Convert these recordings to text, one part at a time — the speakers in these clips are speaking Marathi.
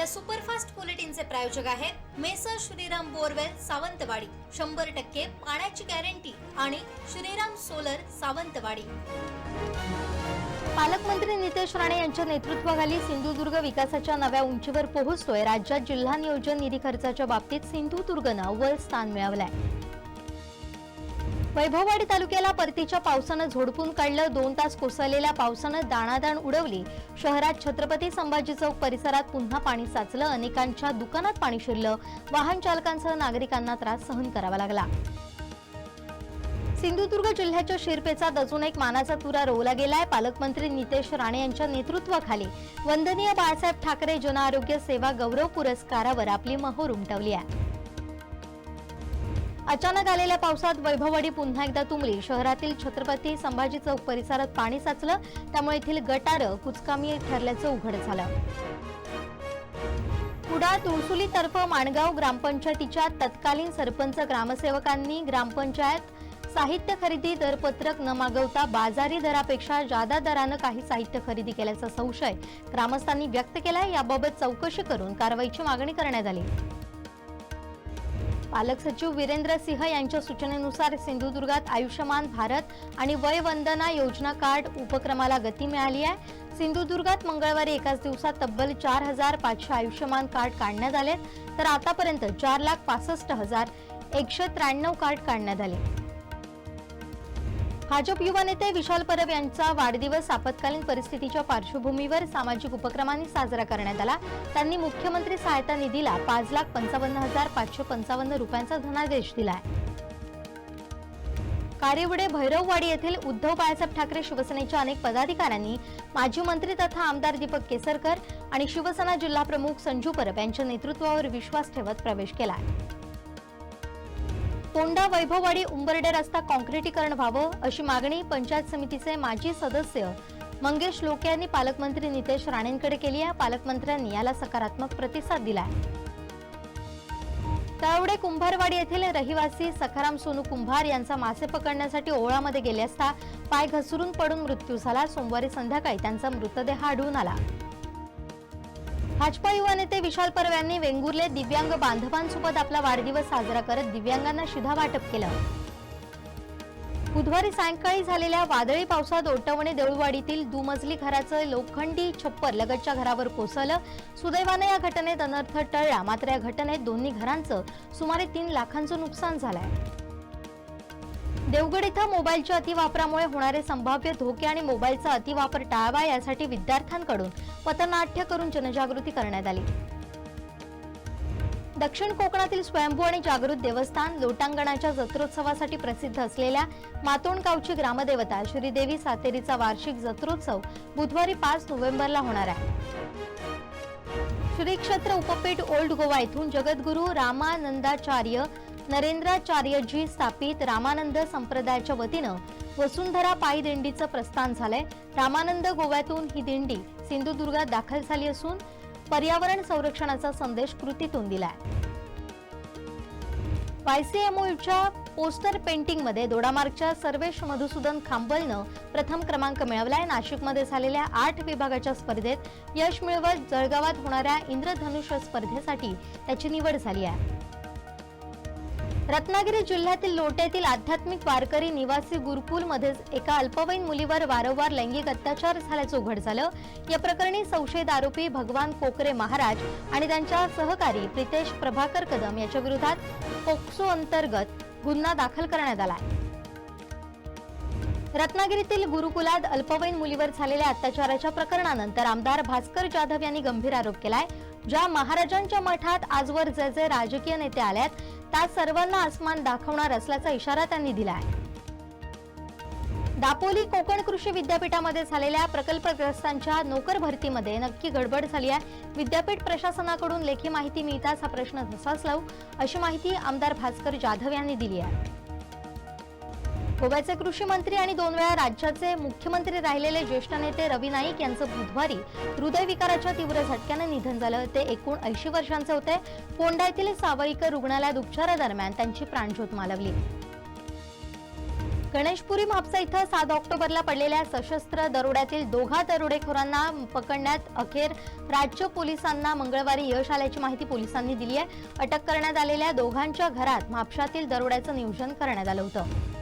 या सुपरफास्ट बुलेटिनचे प्रायोजक आहेत मेसर श्रीराम बोरवेल सावंतवाडी. शंभर टक्के पाण्याची गॅरंटी आणि श्रीराम सोलर सावंतवाडी. पालकमंत्री नितेश राणे यांच्या नेतृत्वाखाली सिंधुदुर्ग विकासाच्या नव्या उंचीवर पोहोचतोय. राज्यात जिल्हा नियोजन निधी खर्चाच्या बाबतीत सिंधुदुर्गनं अव्वल स्थान मिळवलंय. वैभववाडी तालुक्याला परतीच्या पावसानं झोडपून काढलं दोन तास कोसळलेल्या पावसानं दाणादाण उडवली. शहरात छत्रपती संभाजी चौक परिसरात पुन्हा पाणी साचलं अनेकांच्या दुकानात पाणी शिरलं. वाहन चालकांसह नागरिकांना त्रास सहन करावा लागला. सिंधुदुर्ग जिल्ह्याच्या शिरपेचात अजून एक मानाचा तुरा रोवला गेलाय. पालकमंत्री नितेश राणे यांच्या नेतृत्वाखाली वंदनीय बाळासाहेब ठाकरे जनआरोग्य सेवा गौरव पुरस्कारावर आपली मोहोर उमटवली आहे. अचानक आलेल्या पावसात वैभववाडी पुन्हा एकदा तुंबली. शहरातील छत्रपती संभाजी चौक परिसरात पाणी साचलं त्यामुळे येथील गटारं कुचकामी ठरल्याचं उघड झालं. कुडा तुळसुलीतर्फ माणगाव ग्रामपंचायतीच्या तत्कालीन सरपंच ग्रामसेवकांनी ग्रामपंचायत साहित्य खरेदी दरपत्रक न मागवता बाजारी दरापेक्षा जादा दरानं काही साहित्य खरेदी केल्याचा संशय ग्रामस्थांनी व्यक्त केलाय. याबाबत चौकशी करून कारवाईची मागणी करण्यात आली. पालक सचिव वीरेंद्र सिंह यांच्या सूचनेनुसार सिंधुदुर्गात आयुष्यमान भारत आणि वय वंदना योजना कार्ड उपक्रमाला गती मिळाली आहे. सिंधुदुर्गात मंगळवारी एकाच दिवसात तब्बल चार हजार पाचशे आयुष्यमान कार्ड काढण्यात आले तर आतापर्यंत चार लाख पासष्ट हजार एकशे त्र्याण्णव कार्ड काढण्यात आले. भाजप युवा नेते विशाल परब यांचा वाढदिवस आपत्कालीन परिस्थितीच्या पार्श्वभूमीवर सामाजिक उपक्रमांनी साजरा करण्यात आला. त्यांनी मुख्यमंत्री सहायता निधीला पाच लाख पंचावन्न हजार पाचशे पंचावन्न रुपयांचा धनादेश दिलाय. कारेवडे भैरववाडी येथील उद्धव बाळासाहेब ठाकरे शिवसेनेच्या अनेक पदाधिकाऱ्यांनी माजी मंत्री तथा आमदार दीपक केसरकर आणि शिवसेना जिल्हा प्रमुख संजू परब यांच्या नेतृत्वावर विश्वास ठेवत प्रवेश केलाय. कोंडा वैभववाडी उंबरडे रस्ता काँक्रिटीकरण व्हावं अशी मागणी पंचायत समितीचे माजी सदस्य मंगेश लोके यांनी पालकमंत्री नितेश राणेंकडे केली आहे. पालकमंत्र्यांनी याला सकारात्मक प्रतिसाद दिला आहे तळवडे कुंभारवाडी येथील रहिवासी सखाराम सोनू कुंभार यांचा मासे पकडण्यासाठी ओळामध्ये गेले असता पाय घसरून पडून मृत्यू झाला. सोमवारी संध्याकाळी त्यांचा मृतदेह आढळून आला. भाजपा युवा नेते विशाल परब यांनी वेंगुर्ले दिव्यांग बांधवांसोबत आपला वाढदिवस साजरा करत दिव्यांगांना शिधा वाटप केलं. बुधवारी सायंकाळी झालेल्या वादळी पावसात ओटवणे देऊळवाडीतील दुमजली घराचं लोखंडी छप्पर लगतच्या घरावर कोसळलं. सुदैवानं या घटनेत अनर्थ टळला. मात्र या घटनेत दोन्ही घरांचं सुमारे तीन लाखांचं नुकसान झालंय. देवगड इथं मोबाईलच्या अतिवापरामुळे होणारे संभाव्य धोके आणि मोबाईलचा अतिवापर टाळावा यासाठी विद्यार्थ्यांकडून पथनाट्य करून जनजागृती करण्यात आली. दक्षिण कोकणातील स्वयंभू आणि जागृत देवस्थान लोटांगणाच्या जत्रोत्सवासाठी प्रसिद्ध असलेल्या मातोंडगावची ग्रामदेवता श्रीदेवी सातेरीचा वार्षिक जत्रोत्सव बुधवारी पाच नोव्हेंबरला होणार आहे. श्री क्षेत्र उपपीठ ओल्ड गोवा येथून जगद्गुरू रामानंदाचार्य नरेंद्राचार्यजी स्थापित रामानंद संप्रदायाच्या वतीनं वसुंधरा पायी दिंडीचं प्रस्थान झालंय. रामानंद गोव्यातून ही दिंडी सिंधुदुर्गात दाखल झाली असून पर्यावरण संरक्षणाचा संदेश कृतीतून दिलाय. वायसीएमओच्या पोस्टर पेंटिंगमध्ये दोडामार्गच्या सर्वेश मधुसूदन खांबलनं प्रथम क्रमांक मिळवलाय. नाशिकमध्ये झालेल्या आठ विभागाच्या स्पर्धेत यश मिळवत जळगावात होणाऱ्या इंद्रधनुष्य स्पर्धेसाठी त्याची निवड झाली आहे. रत्नागिरी जिल्ह्यातील लोट्यातील आध्यात्मिक वारकरी निवासी गुरुकुलमध्ये एका अल्पवयीन मुलीवर वारंवार लैंगिक अत्याचार झाल्याचं उघड झालं. या प्रकरणी संशयित आरोपी भगवान कोकरे महाराज आणि त्यांच्या सहकारी प्रितेश प्रभाकर कदम याच्या विरोधात पोक्सो अंतर्गत गुन्हा दाखल करण्यात आला रत्नागिरीतील गुरुकुलात अल्पवयीन मुलीवर झालेल्या अत्याचाराच्या प्रकरणानंतर आमदार भास्कर जाधव यांनी गंभीर आरोप केलाय. ज्या महाराजांच्या मठात आजवर जे जे राजकीय नेते आल्यात त्या सर्वांना आसमान दाखवणार असल्याचा इशारा त्यांनी दिला आहे. दापोली कोकण कृषी विद्यापीठामध्ये झालेल्या प्रकल्पग्रस्तांच्या नोकर भरतीमध्ये नक्की गडबड झाली आहे. विद्यापीठ प्रशासनाकडून लेखी माहिती मिळताच हा प्रश्न धसास लावू अशी माहिती आमदार भास्कर जाधव यांनी दिली आहे. गोव्याचे कृषी मंत्री आणि दोन वेळा राज्याचे मुख्यमंत्री राहिलेले ज्येष्ठ नेते रवी नाईक यांचं बुधवारी हृदयविकाराच्या तीव्र झटक्यानं निधन झालं. ते एकूण ऐंशी वर्षांचे होते. फोंडा येथील सावईकर रुग्णालयात उपचारादरम्यान त्यांची प्राणज्योत मालवली. गणेशपुरी म्हापसा इथं सात ऑक्टोबरला पडलेल्या सशस्त्र दरोड्यातील दोघा दरोडेखोरांना पकडण्यात अखेर राज्य पोलिसांना मंगळवारी यश आल्याची माहिती पोलिसांनी दिली आहे अटक करण्यात आलेल्या दोघांच्या घरात म्हापशातील दरोड्याचं नियोजन करण्यात आलं होतं.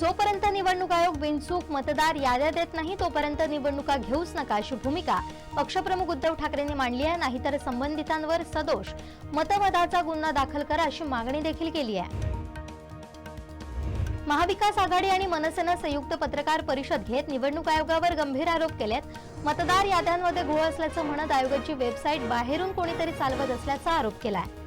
जोपर्यंत निवडणूक आयोग बिनचूक मतदार याद्या देत नाही तोपर्यंत निवडणुका घेऊच नका अशी भूमिका पक्षप्रमुख उद्धव ठाकरेंनी मांडली आहे. नाहीतर संबंधितांवर सदोष. मतमताचा गुन्हा दाखल करा अशी मागणी देखील केली आहे. महाविकास आघाडी आणि मनसेनं संयुक्त पत्रकार परिषद घेत निवडणूक आयोगावर गंभीर आरोप केलेत. मतदार याद्यांमध्ये घोळ असल्याचं म्हणत आयोगाची वेबसाईट बाहेरून कोणीतरी चालवत असल्याचा आरोप केलाय.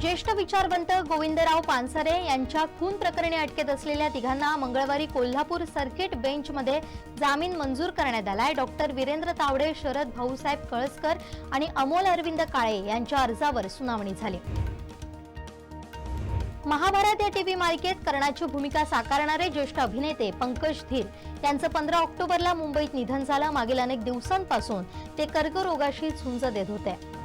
ज्येष्ठ विचारवंत गोविंदराव पानसरे यांच्या खून प्रकरणी अटकेत असलेल्या तिघांना मंगळवारी कोल्हापूर सर्किट बेंचमध्ये जामीन मंजूर करण्यात आलाय. डॉक्टर वीरेंद्र तावडे शरद भाऊसाहेब कळसकर आणि अमोल अरविंद काळे यांच्या अर्जावर सुनावणी झाली. महाभारत या टीव्ही मालिकेत कर्णाची भूमिका साकारणारे ज्येष्ठ अभिनेते पंकज धीर यांचं पंधरा ऑक्टोबरला मुंबईत निधन झालं. मागील अनेक दिवसांपासून ते कर्करोगाशी झुंज देत होते.